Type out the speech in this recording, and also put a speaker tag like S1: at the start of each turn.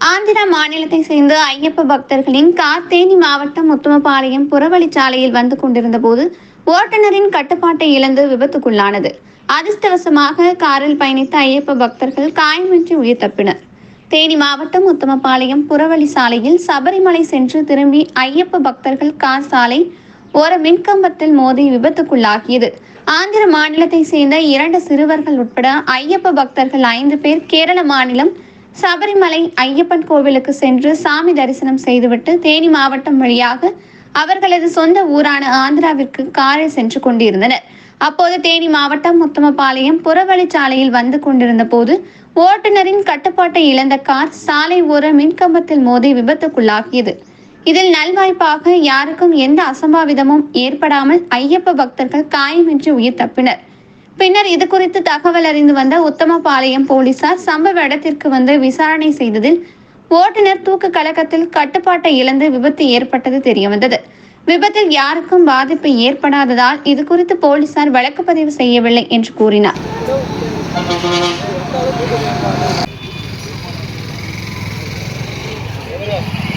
S1: ஆந்திரா மாநிலத்தை சேர்ந்த ஐயப்ப பக்தர்களின் கார் தேனி மாவட்டம் உத்தமபாளையம் புறவழிச்சாலையில் வந்து கொண்டிருந்த போது ஓட்டுநரின் கட்டுப்பாட்டை இழந்து விபத்துக்குள்ளானது. அதிர்ஷ்டவசமாக காரில் பயணித்த ஐயப்ப பக்தர்கள் காயமின்றி உயிர் தப்பினர். தேனி மாவட்டம் உத்தமபாளையம் புறவழி சாலையில் சபரிமலை சென்று திரும்பி ஐயப்ப பக்தர்கள் கார் சாலை ஒரு மின்கம்பத்தில் மோதி விபத்துக்குள்ளாகியது ஆந்திர மாநிலத்தை சேர்ந்த இரண்டு சிறுவர்கள் உட்பட ஐயப்ப பக்தர்கள் ஐந்து பேர் கேரள மாநிலம் சபரிமலை ஐயப்பன் கோவிலுக்கு சென்று சாமி தரிசனம் செய்துவிட்டு தேனி மாவட்டம் வழியாக அவர்களது சொந்த ஊரான ஆந்திராவிற்கு காரில் சென்று கொண்டிருந்தனர். அப்போது தேனி மாவட்டம் முத்தமபாளையம் புறவழிச்சாலையில் வந்து கொண்டிருந்த போது ஓட்டுநரின் கட்டுப்பாட்டை இழந்த கார் சாலை ஓர மின்கம்பத்தில் மோதி விபத்துக்குள்ளாகியது. இதில் நல்வாய்ப்பாக யாருக்கும் எந்த அசம்பாவிதமும் ஏற்படாமல் ஐயப்ப பக்தர்கள் காயமின்றி உயிர் தப்பினர். பின்னர் இது குறித்து தகவல் அறிந்து வந்த உத்தமபாளையம் போலீசார் சம்பவ இடத்திற்கு வந்து விசாரணை செய்ததில் ஓட்டுநர் தூக்கு கழகத்தில் கட்டுப்பாட்டை இழந்து விபத்து ஏற்பட்டது தெரியவந்தது விபத்தில் யாருக்கும் பாதிப்பு ஏற்படாததால் இது குறித்து போலீசார் வழக்கு பதிவு செய்யவில்லை என்று கூறினார் Yeah.